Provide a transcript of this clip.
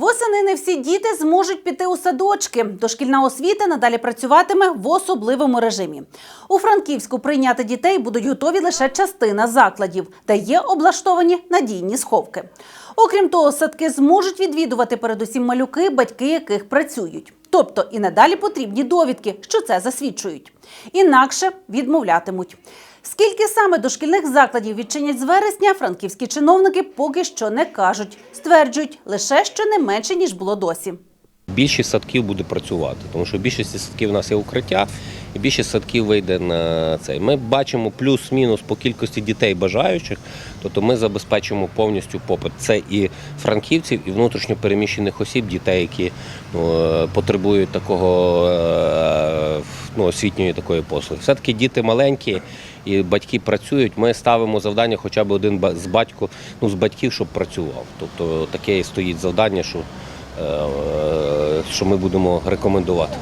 Восени не всі діти зможуть піти у садочки. Дошкільна освіта надалі працюватиме в особливому режимі. У Франківську прийняти дітей будуть готові лише частина закладів, де є облаштовані надійні сховки. Окрім того, садки зможуть відвідувати передусім малюки, батьки яких працюють. Тобто і надалі потрібні довідки, що це засвідчують. Інакше відмовлятимуть. Скільки саме дошкільних закладів відчинять з вересня, франківські чиновники поки що не кажуть. Стверджують лише що не менше ніж було досі. Більшість садків буде працювати, тому що в більшості садків у нас є укриття, і більшість садків вийде на цей. Ми бачимо плюс-мінус по кількості дітей бажаючих, тобто ми забезпечимо повністю попит. Це і франківців, і внутрішньо переміщених осіб, дітей, які ну, е, потребують такого е, ну, освітньої такої послуги. Все-таки діти маленькі. І батьки працюють. Ми ставимо завдання, хоча б один з батько, ну з батьків, щоб працював. Тобто таке і стоїть завдання, що, е, що ми будемо рекомендувати.